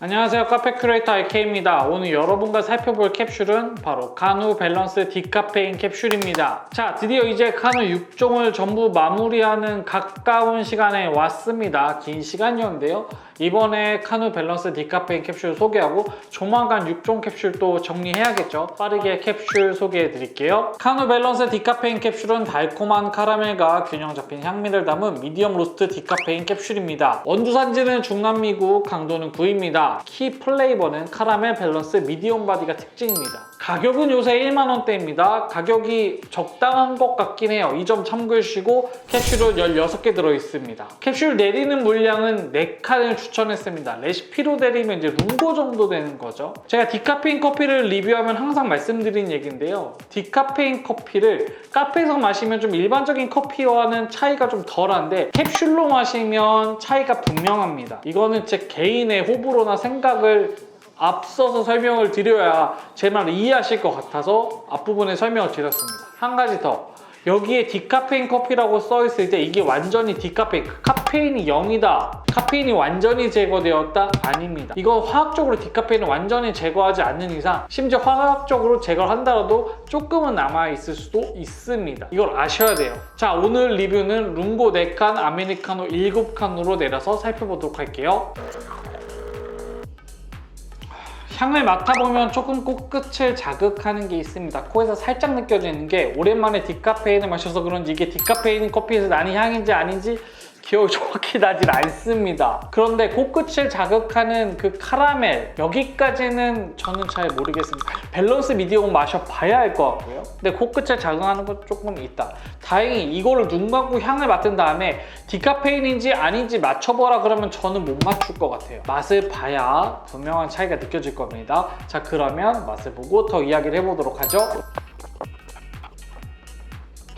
안녕하세요. 카페 큐레이터 IK입니다. 오늘 여러분과 살펴볼 캡슐은 바로 카누 밸런스 디카페인 캡슐입니다. 자 드디어 이제 카누 6종을 전부 마무리하는 가까운 시간에 왔습니다. 긴 시간이었는데요. 이번에 카누 밸런스 디카페인 캡슐 소개하고 조만간 6종 캡슐도 정리해야겠죠. 빠르게 캡슐 소개해 드릴게요. 카누 밸런스 디카페인 캡슐은 달콤한 카라멜과 균형 잡힌 향미를 담은 미디엄 로스트 디카페인 캡슐입니다. 원두 산지는 중남미국 강도는 9입니다 키 플레이버는 카라멜 밸런스 미디엄 바디가 특징입니다 가격은 요새 1만 원대입니다. 가격이 적당한 것 같긴 해요. 이 점 참고해 주시고 캡슐은 16개 들어있습니다. 캡슐 내리는 물량은 4칸을 추천했습니다. 레시피로 내리면 이제 룸고 정도 되는 거죠. 제가 디카페인 커피를 리뷰하면 항상 말씀드린 얘기인데요. 디카페인 커피를 카페에서 마시면 좀 일반적인 커피와는 차이가 좀 덜한데 캡슐로 마시면 차이가 분명합니다. 이거는 제 개인의 호불호나 생각을 앞서서 설명을 드려야 제 말을 이해하실 것 같아서 앞부분에 설명을 드렸습니다. 한 가지 더. 여기에 디카페인 커피라고 써 있을 때 이게 완전히 디카페인, 카페인이 0이다. 카페인이 완전히 제거되었다? 아닙니다. 이거 화학적으로 디카페인을 완전히 제거하지 않는 이상 심지어 화학적으로 제거를 한다라도 조금은 남아있을 수도 있습니다. 이걸 아셔야 돼요. 자, 오늘 리뷰는 룸고 4칸, 아메리카노 7칸으로 내려서 살펴보도록 할게요. 향을 맡아보면 조금 코끝을 자극하는 게 있습니다. 코에서 살짝 느껴지는 게 오랜만에 디카페인을 마셔서 그런지 이게 디카페인 커피에서 나는 향인지 아닌지 기억이 정확히 나질 않습니다. 그런데 코끝을 자극하는 그 카라멜 여기까지는 저는 잘 모르겠습니다. 밸런스 미디엄 마셔봐야 할 것 같고요. 근데 코끝을 자극하는 건 조금 있다. 다행히 이거를 눈 감고 향을 맡은 다음에 디카페인인지 아닌지 맞춰보라 그러면 저는 못 맞출 것 같아요. 맛을 봐야 분명한 차이가 느껴질 겁니다. 자 그러면 맛을 보고 더 이야기를 해보도록 하죠.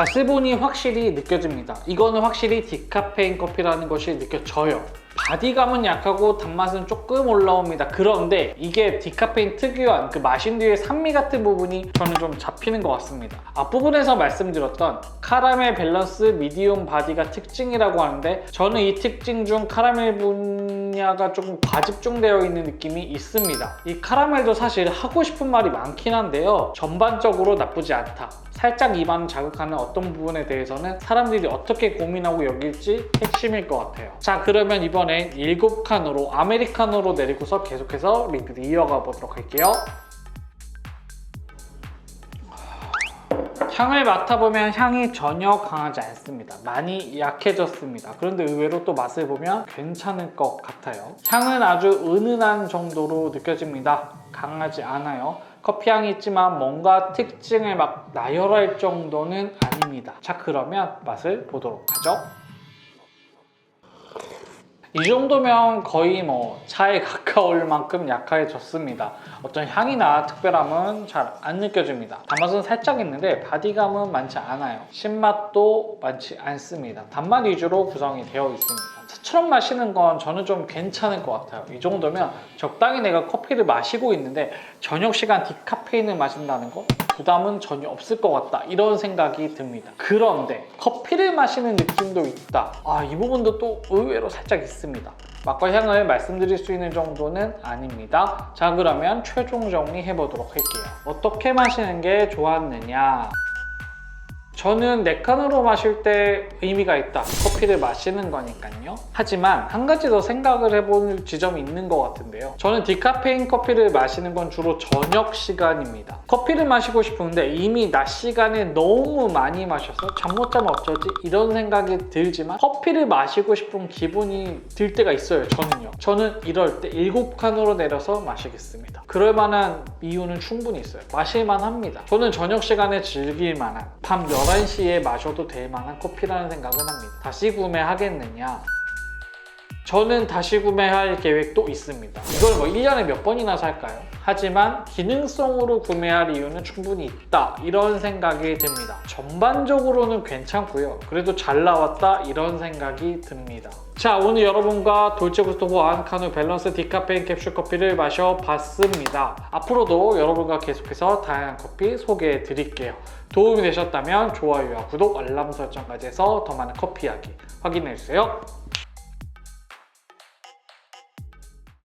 맛을 보니 확실히 느껴집니다. 이거는 확실히 디카페인 커피라는 것이 느껴져요. 바디감은 약하고 단맛은 조금 올라옵니다. 그런데 이게 디카페인 특유한 그 마신 뒤에 산미 같은 부분이 저는 좀 잡히는 것 같습니다. 앞부분에서 말씀드렸던 카라멜 밸런스 미디움 바디가 특징이라고 하는데 저는 이 특징 중 카라멜 분 야가 조금 과집중되어 있는 느낌이 있습니다. 이 카라멜도 사실 하고 싶은 말이 많긴 한데요. 전반적으로 나쁘지 않다. 살짝 입안 자극하는 어떤 부분에 대해서는 사람들이 어떻게 고민하고 여길지 핵심일 것 같아요. 자 그러면 이번엔 7칸으로 아메리카노로 내리고서 계속해서 리뷰를 이어가 보도록 할게요. 향을 맡아보면 향이 전혀 강하지 않습니다. 많이 약해졌습니다. 그런데 의외로 또 맛을 보면 괜찮을 것 같아요. 향은 아주 은은한 정도로 느껴집니다. 강하지 않아요. 커피향이 있지만 뭔가 특징을 막 나열할 정도는 아닙니다. 자 그러면 맛을 보도록 하죠. 이 정도면 거의 뭐 차에 가까울 만큼 약해졌습니다. 어떤 향이나 특별함은 잘 안 느껴집니다. 단맛은 살짝 있는데 바디감은 많지 않아요. 신맛도 많지 않습니다. 단맛 위주로 구성이 되어 있습니다. 차처럼 마시는 건 저는 좀 괜찮을 것 같아요. 이 정도면 적당히 내가 커피를 마시고 있는데 저녁 시간 디카페인을 마신다는 거 부담은 전혀 없을 것 같다 이런 생각이 듭니다. 그런데 커피를 마시는 느낌도 있다. 아 이 부분도 또 의외로 살짝 있습니다. 맛과 향을 말씀드릴 수 있는 정도는 아닙니다. 자 그러면 최종 정리해 보도록 할게요. 어떻게 마시는 게 좋았느냐? 저는 네 칸으로 마실 때 의미가 있다. 커피를 마시는 거니까요. 하지만 한 가지 더 생각을 해볼 지점이 있는 것 같은데요. 저는 디카페인 커피를 마시는 건 주로 저녁 시간입니다. 커피를 마시고 싶은데 이미 낮 시간에 너무 많이 마셔서 잠 못 자면 어쩌지? 이런 생각이 들지만 커피를 마시고 싶은 기분이 들 때가 있어요. 저는요. 저는 이럴 때 7칸으로 내려서 마시겠습니다. 그럴 만한 이유는 충분히 있어요. 마실만 합니다. 저는 저녁 시간에 즐길 만한 밤 11 시에 마셔도 될 만한 커피라는 생각은 합니다. 다시 구매하겠느냐? 저는 다시 구매할 계획도 있습니다. 이걸 뭐 1년에 몇 번이나 살까요? 하지만 기능성으로 구매할 이유는 충분히 있다. 이런 생각이 듭니다. 전반적으로는 괜찮고요. 그래도 잘 나왔다. 이런 생각이 듭니다. 자, 오늘 여러분과 돌체구스토 호안 카누 밸런스 디카페인 캡슐 커피를 마셔봤습니다. 앞으로도 여러분과 계속해서 다양한 커피 소개해 드릴게요. 도움이 되셨다면 좋아요와 구독, 알람 설정까지 해서 더 많은 커피 이야기 확인해 주세요.